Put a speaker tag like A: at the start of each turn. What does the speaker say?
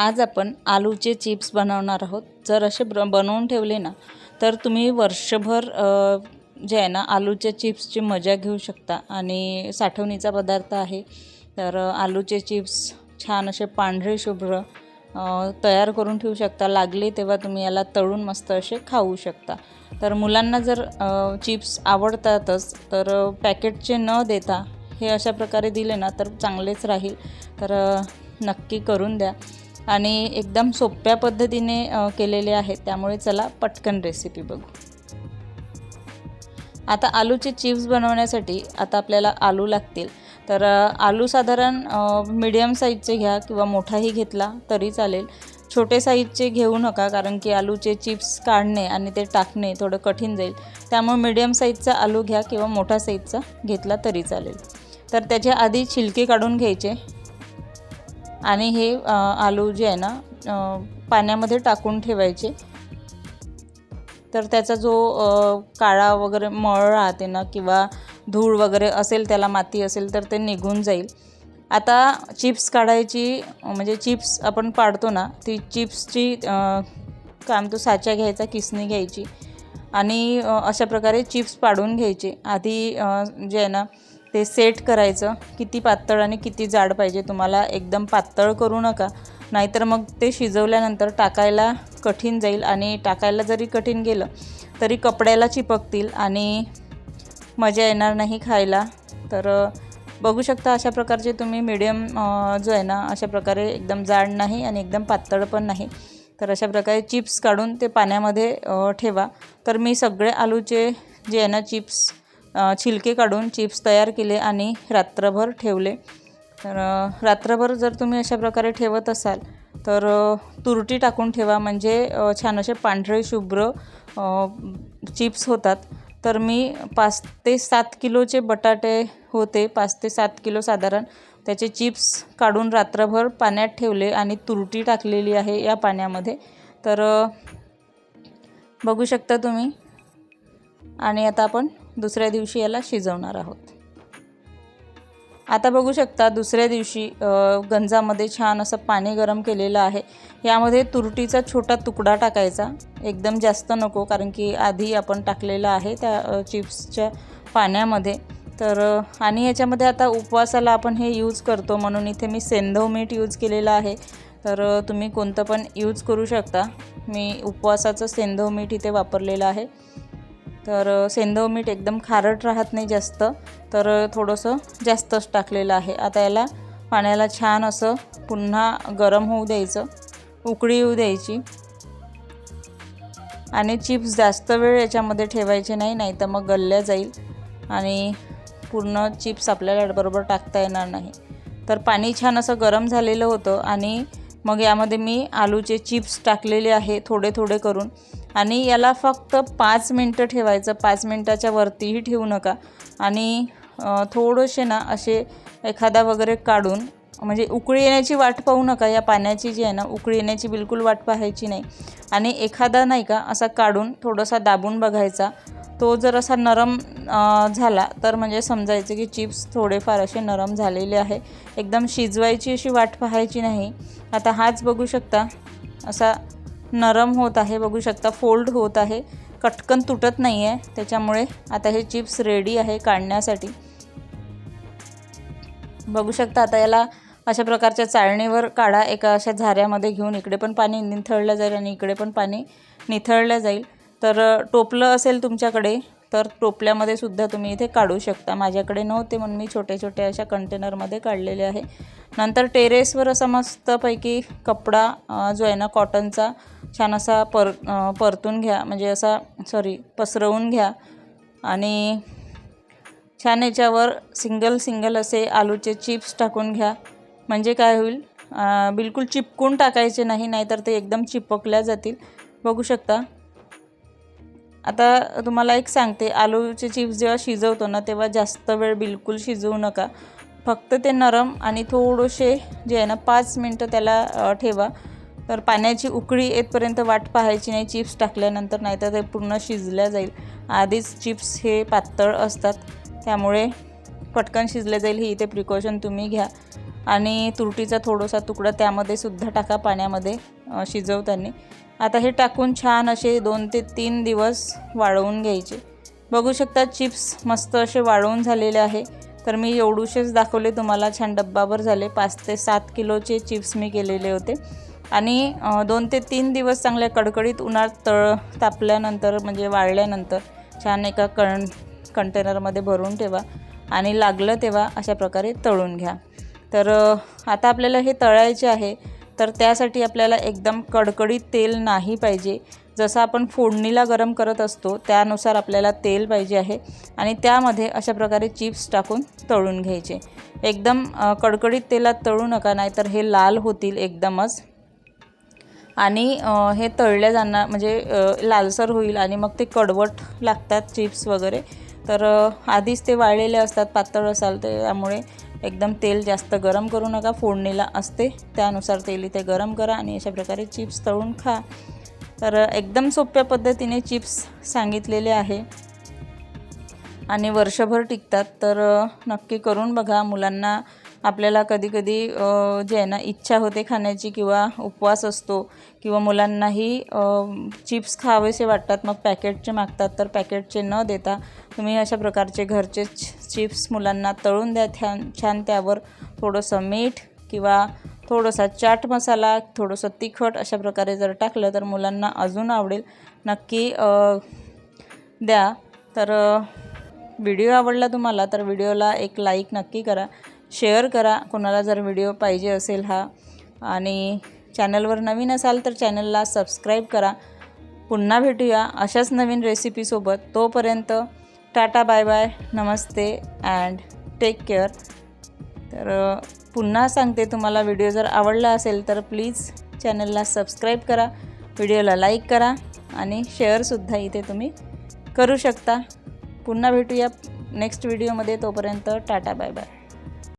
A: आज आपण आलूचे चिप्स बनवणार आहोत. जर असे ब्र बनवून ठेवले ना तर तुम्ही वर्षभर जे आहे ना आलूच्या चिप्सची मजा घेऊ शकता आणि साठवणीचा पदार्थ आहे. तर आलूचे चिप्स छान असे पांढरे शुभ्र तयार करून ठेवू शकता. लागले तेव्हा तुम्ही याला तळून मस्त असे खाऊ शकता. तर मुलांना जर चिप्स आवडतातच तर पॅकेटचे न देता हे अशा प्रकारे दिले ना तर चांगलेच राहील. तर नक्की करून द्या. आणि एकदम सोप्या पद्धतीने केलेले आहेत. त्यामुळे चला पटकन रेसिपी बघू. आता आलूचे चिप्स बनवण्यासाठी आता आपल्याला आलू लागतील. तर आलू साधारण मिडियम साईजचे घ्या किंवा मोठाही घेतला तरी चालेल. छोटे साईजचे घेऊ नका कारण की आलूचे चिप्स काढणे आणि ते टाकणे थोडं कठीण जाईल. त्यामुळे मिडियम साईजचा आलू घ्या किंवा मोठा साईजचा घेतला तरी चालेल. तर त्याच्या आधी छिलके काढून घ्यायचे. आणि हे आलू जे आहे ना पाण्यामध्ये टाकून ठेवायचे. तर त्याचा जो काळा वगैरे मळ राहते ना किंवा धूळ वगैरे असेल त्याला माती असेल तर ते निघून जाईल. आता चिप्स काढायची म्हणजे चिप्स आपण पाडतो ना ती चिप्सची काम तो साच्या साचा घ्यायचा किसणी घ्यायची. आणि अशा प्रकारे चिप्स पाडून घ्यायचे. आधी जे आहे ना ते सेट करायचं. किती पातळ आणि किती जाड पाहिजे तुम्हाला एकदम पातळ करू नका. नाहीतर मग ते शिजवल्यानंतर टाकायला कठीण जाईल आणि टाकायला जरी कठीण गेलं तरी कपड्याला चिपकतील आणि मजा येणार नाही खायला. तर बघू शकता अशा प्रकारचे तुम्ही मीडियम जो आहे ना अशा प्रकारे एकदम जाड नाही आणि एकदम पातळ पण नाही. तर अशा प्रकारे चिप्स काढून ते पाण्यामध्ये ठेवा. तर मी सगळे आलूचे जे आहे ना चिप्स छिलके काढून चिप्स तयार केले आणि रात्रभर ठेवले. तर रात्रभर जर तुम्ही अशा प्रकारे ठेवत असाल तर तुरटी टाकून ठेवा. म्हणजे छान असे पांढरे शुभ्र चिप्स होतात. तर मी पाच ते सात किलोचे बटाटे होते. पाच ते सात किलो साधारण. त्याचे चिप्स काढून रात्रभर पाण्यात ठेवले आणि तुरटी टाकलेली आहे या पाण्यामध्ये. तर बघू शकता तुम्ही. आणि आता आपण दुसऱ्या दिवशी याला शिजवणार आहोत. आता बघू शकता दुसऱ्या दिवशी गंजामध्ये छान असं पाणी गरम केलेलं आहे. यामध्ये तुरटीचा छोटा तुकडा टाकायचा. एकदम जास्त नको कारण की आधी आपण टाकलेलं आहे त्या चिप्सच्या पाण्यामध्ये. तर आणि याच्यामध्ये आता उपवासाला आपण हे यूज करतो म्हणून इथे मी सेंधव मीठ यूज केलेलं आहे. तर तुम्ही कोणतं पण यूज करू शकता. मी उपवासाचं सेंधव मीठ इथे वापरलेलं आहे. तर सेंदव सेंधव मीठ एकदम खारट राहत नाही जास्त. तर थोडंसं जास्तच टाकलेलं आहे. आता याला पाण्याला छान असं पुन्हा गरम होऊ द्यायचं. उकळी येऊ द्यायची. आणि चिप्स जास्त वेळ याच्यामध्ये ठेवायचे नाही नाही तर मग गल्ल्या जाईल. आणि पूर्ण चिप्स आपल्याला बरोबर टाकता येणार नाही. तर पाणी छान असं गरम झालेलं होतं आणि मग यामध्ये मी आलूचे चिप्स टाकलेले आहे थोडे थोडे करून. आणि याला फक्त पाच मिनटं ठेवायचं. पाच मिनटाच्या वरतीही ठेवू नका. आणि थोडेसे ना असे एखादा वगैरे काढून म्हणजे उकळी येण्याची वाट पाहू नका. या पाण्याची जी आहे ना उकळी येण्याची बिलकुल वाट पाहायची नाही. आणि एखादा नाही का असा काढून थोडासा दाबून बघायचा. तो जर असा नरम झाला तर म्हणजे समजायचं की चिप्स थोडेफार असे नरम झालेले आहे. एकदम शिजवायची अशी वाट पाहायची नाही. आता हाच बघू शकता. असा नरम होत आहे बघू शकता. फोल्ड होत आहे. कटकन तुटत नाही आहे त्याच्यामुळे आता हे चिप्स रेडी आहे काढण्यासाठी. बघू शकता आता याला अशा प्रकारच्या चाळणीवर काढा. एका अशा झाऱ्यामध्ये घेऊन इकडे पण पाणी निथळलं जाईल आणि इकडे पण पाणी निथळलं जाईल. तर टोपलं असेल तुमच्याकडे तर टोपल्यामध्ये सुद्धा तुम्ही इथे काढू शकता. माझ्याकडे नव्हते म्हणून मी छोटे छोटे अशा कंटेनरमध्ये काढलेले आहे. नंतर टेरेसवर असा मस्तपैकी कपडा जो आहे ना कॉटनचा छान असा पर परतून घ्या. म्हणजे असा सॉरी पसरवून घ्या. आणि छान याच्यावर सिंगल सिंगल असे आलूचे चिप्स टाकून घ्या. म्हणजे काय होईल बिलकुल चिपकून टाकायचे नाही नाहीतर ते एकदम चिपकल्या जातील. बघू शकता. आता तुम्हाला एक सांगते आलूचे चिप्स जेव्हा शिजवतो ना तेव्हा जास्त वेळ बिलकुल शिजवू नका. फक्त ते नरम आणि थोडेसे जे आहे ना पाच मिनटं त्याला ठेवा. तर पाण्याची उकळी येतपर्यंत वाट पाहायची नाही चिप्स टाकल्यानंतर नाहीतर ते पूर्ण शिजल्या जाईल. आधीच चिप्स हे पातळ असतात त्यामुळे पटकन शिजले जाईल ही इथे प्रिकॉशन तुम्ही घ्या. आणि तुरटीचा थोडासा तुकडा त्यामध्ये सुद्धा टाका पाण्यामध्ये शिजवताना. आता हे टाकून छान असे दोन ते तीन दिवस वाळवून घ्यायचे. बघू शकता चिप्स मस्त असे वाळवून झालेले आहे. तर मी एवढूशेच दाखवले तुम्हाला छान डब्बाभर झाले. पाच ते सात किलोचे चिप्स मी केलेले होते. आणि दोन ते तीन दिवस चांगल्या कडकडीत उन्हात तळ तापल्यानंतर म्हणजे वाळल्यानंतर छान एका कण कंटेनरमध्ये भरून ठेवा आणि लागलं तेव्हा अशा प्रकारे तळून घ्या. तर आता आपल्याला हे तळायचे आहे. तर त्यासाठी आपल्याला एकदम कडकडीत तेल नाही पाहिजे. जसं आपण फोडणीला गरम करत असतो त्यानुसार आपल्याला तेल पाहिजे आहे. आणि त्यामध्ये अशा प्रकारे चिप्स टाकून तळून घ्यायचे. एकदम कडकडीत तेलात तळू नका नाहीतर हे लाल होतील एकदमच. आणि हे तळल्या जाणार म्हणजे लालसर होईल आणि मग ते कडवट लागतात चिप्स वगैरे. तर आधीच ते वाळलेले असतात पातळ असाल ते त्यामुळे एकदम तेल जास्त गरम करू नका. फोडणीला असते त्यानुसार तेल इथे गरम करा आणि अशा प्रकारे चिप्स तळून खा. तर एकदम सोप्या पद्धतीने चिप्स सांगितलेले आहे. आणि वर्षभर टिकतात. तर नक्की करून बघा मुलांना आपल्याला कधीकधी जे आहे ना इच्छा होते खाण्याची किंवा उपवास असतो किंवा मुलांनाही चिप्स खावेसे वाटतात मग पॅकेटचे मागतात तर पॅकेटचे न देता तुम्ही अशा प्रकारचे घरचे चिप्स मुलांना तळून द्या छान छान त्यावर थोडंसं मीठ किंवा थोडंसा चाट मसाला थोडंसं तिखट अशा प्रकारे जर टाकलं तर मुलांना अजून आवडेल. नक्की द्या. तर व्हिडिओ आवडला तुम्हाला तर व्हिडिओला एक लाईक नक्की करा. शेअर करा. कोणाला जर व्हिडिओ पाहिजे असेल हा. आणि चॅनलवर नवीन असाल तर चॅनलला सबस्क्राईब करा. पुन्हा भेटूया अशाच नवीन रेसिपीसोबत तोपर्यंत टाटा बाय बाय. नमस्ते अँड टेक केअर तर पुन्हा सांगते तुम्हाला व्हिडिओ जर आवडला असेल तर प्लीज चॅनलला सबस्क्राईब करा. व्हिडिओला लाईक करा आणि शेअरसुद्धा इथे तुम्ही करू शकता. पुन्हा भेटूया नेक्स्ट व्हिडिओमध्ये तोपर्यंत टाटा बाय बाय.